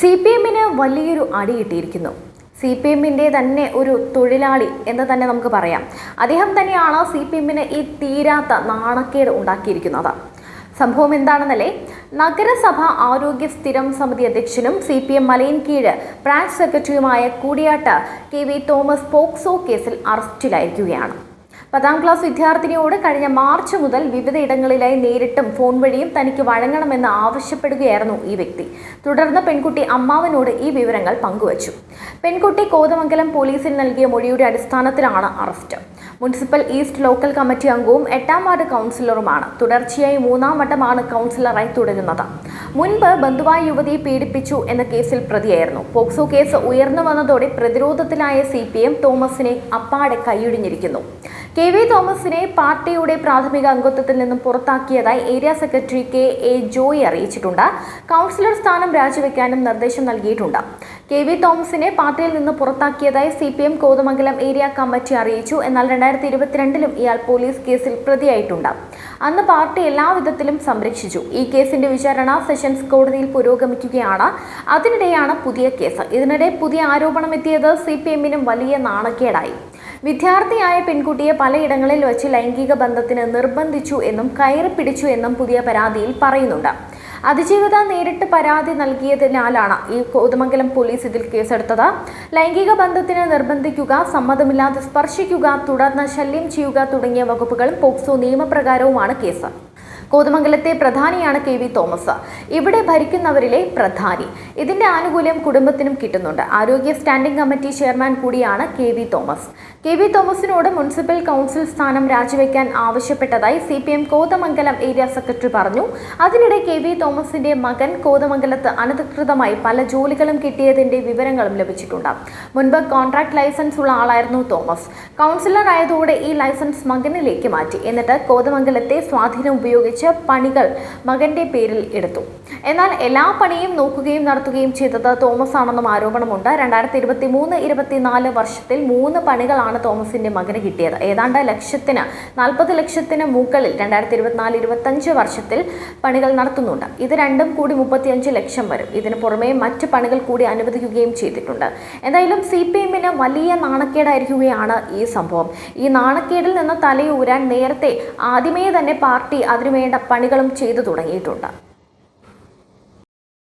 C P എമ്മിന് വലിയൊരു അടി കിട്ടിയിരിക്കുന്നു. സി പി എമ്മിന്റെ തന്നെ ഒരു തൊഴിലാളി എന്ന് തന്നെ നമുക്ക് പറയാം. അദ്ദേഹം തന്നെയാണ് സി പി എമ്മിന് ഈ തീരാത്ത നാണക്കേട് ഉണ്ടാക്കിയിരിക്കുന്നത്? സംഭവം എന്താണെന്നല്ലേ? നഗരസഭ ആരോഗ്യ സ്ഥിരം സമിതി അധ്യക്ഷനും C P M Malayinkeezh branch സെക്രട്ടറിയുമായ കൂടിയാട്ട കെ വി തോമസ് പോക്സോ കേസിൽ അറസ്റ്റിലായിരിക്കുകയാണ്. പത്താം ക്ലാസ് വിദ്യാർത്ഥിനിയോട് കഴിഞ്ഞ മാർച്ച് മുതൽ വിവിധയിടങ്ങളിലായി നേരിട്ടും ഫോൺ വഴിയും തനിക്ക് വഴങ്ങണമെന്ന് ആവശ്യപ്പെടുകയായിരുന്നു ഈ വ്യക്തി. തുടർന്ന് പെൺകുട്ടി അമ്മാവനോട് ഈ വിവരങ്ങൾ പങ്കുവച്ചു. പെൺകുട്ടി കോതമംഗലം പോലീസിൽ നൽകിയ മൊഴിയുടെ അടിസ്ഥാനത്തിലാണ് arrest. Municipal east local committee അംഗവും എട്ടാം വാർഡ് കൗൺസിലറുമാണ്. തുടർച്ചയായി മൂന്നാം വട്ടമാണ് കൗൺസിലറായി തുടരുന്നത്. മുൻപ് ബന്ധുവായ യുവതിയെ പീഡിപ്പിച്ചു എന്ന കേസിൽ പ്രതിയായിരുന്നു. പോക്സോ കേസ് ഉയർന്നു വന്നതോടെ പ്രതിരോധത്തിലായ സി തോമസിനെ അപ്പാടെ കൈയൊഴിഞ്ഞിരിക്കുന്നു കെ വി തോമസിനെ പാർട്ടിയുടെ പ്രാഥമിക അംഗത്വത്തിൽ നിന്നും പുറത്താക്കിയതായി area secretary K A Joy അറിയിച്ചിട്ടുണ്ട്. കൗൺസിലർ സ്ഥാനം രാജിവെക്കാനും നിർദ്ദേശം നൽകിയിട്ടുണ്ട്. കെ വി തോമസിനെ പാർട്ടിയിൽ നിന്ന് പുറത്താക്കിയതായി C P M Kothamangalam area committee അറിയിച്ചു. എന്നാൽ രണ്ടായിരത്തി ഇരുപത്തിരണ്ടിലും ഇയാൾ പോലീസ് കേസിൽ പ്രതിയായിട്ടുണ്ട്. അന്ന് പാർട്ടി എല്ലാവിധത്തിലും സംരക്ഷിച്ചു. ഈ കേസിന്റെ വിചാരണ സെഷൻസ് കോടതിയിൽ പുരോഗമിക്കുകയാണ്. അതിനിടെയാണ് പുതിയ കേസ്. ഇതിനിടെ പുതിയ ആരോപണം എത്തിയത് സി പി എമ്മിനും വലിയ നാണക്കേടായി. വിദ്യാർത്ഥിയായ പെൺകുട്ടിയെ പലയിടങ്ങളിൽ വെച്ച് ലൈംഗിക ബന്ധത്തിന് നിർബന്ധിച്ചു എന്നും കയറി പിടിച്ചു എന്നും പുതിയ പരാതിയിൽ പറയുന്നുണ്ട്. അതിജീവിത നേരിട്ട് പരാതി നൽകിയതിനാലാണ് ഈ കോതമംഗലം പോലീസ് ഇതിൽ കേസെടുത്തത്. ലൈംഗിക ബന്ധത്തിന് നിർബന്ധിക്കുക സമ്മതമില്ലാതെ സ്പർശിക്കുക തുടർന്ന് ശല്യം ചെയ്യുക തുടങ്ങിയ വകുപ്പുകളും പോക്സോ നിയമപ്രകാരവുമാണ് കേസ്. കോതമംഗലത്തെ പ്രധാനിയാണ് കെ വി തോമസ്. ഇവിടെ ഭരിക്കുന്നവരിലെ പ്രധാനി. ഇതിന്റെ ആനുകൂല്യം കുടുംബത്തിനും കിട്ടുന്നുണ്ട്. ആരോഗ്യ സ്റ്റാൻഡിംഗ് കമ്മിറ്റി ചെയർമാൻ കൂടിയാണ് K V Thomas. K V തോമസിനോട് municipal council സ്ഥാനം രാജിവെക്കാൻ ആവശ്യപ്പെട്ടതായി C P M Kothamangalam area secretary പറഞ്ഞു. അതിനിടെ കെ വി തോമസിന്റെ മകൻ കോതമംഗലത്ത് അനധികൃതമായി പല ജോലികളും കിട്ടിയതിന്റെ വിവരങ്ങളും ലഭിച്ചിട്ടുണ്ട്. മുൻപ് കോൺട്രാക്ട് ലൈസൻസ് ഉള്ള ആളായിരുന്നു തോമസ്. കൗൺസിലർ ആയതോടെ ഈ ലൈസൻസ് മകനിലേക്ക് മാറ്റി. എന്നിട്ട് കോതമംഗലത്തെ സ്വാധീനം ഉപയോഗിച്ച് പണികൾ മകന്റെ പേരിൽ എടുത്തു. എന്നാൽ എല്ലാ പണിയും നോക്കുകയും നടത്തുകയും ചെയ്തത് തോമസ് ആണെന്നും ആരോപണമുണ്ട്. രണ്ടായിരത്തി ഇരുപത്തി മൂന്ന് ഇരുപത്തിനാല് വർഷത്തിൽ മൂന്ന് പണികളാണ് തോമസിന്റെ മകന് കിട്ടിയത്. ഏതാണ്ട് ലക്ഷത്തിന് നാൽപ്പത് ലക്ഷത്തിന് മുകളിൽ രണ്ടായിരത്തി ഇരുപത്തിനാല് ഇരുപത്തഞ്ച് വർഷത്തിൽ പണികൾ നടത്തുന്നുണ്ട്. ഇത് രണ്ടും കൂടി മുപ്പത്തിയഞ്ച് ലക്ഷം വരും. ഇതിന് പുറമെ മറ്റ് പണികൾ കൂടി അനുവദിക്കുകയും ചെയ്തിട്ടുണ്ട്. എന്തായാലും സി പി എമ്മിന് വലിയ നാണക്കേടായിരിക്കുകയാണ് ഈ സംഭവം. ഈ നാണക്കേടിൽ നിന്ന് തലയൂരാൻ നേരത്തെ ആദ്യമേ തന്നെ പാർട്ടി അതിനുവേണ്ട പണികളും ചെയ്തു തുടങ്ങിയിട്ടുണ്ട്.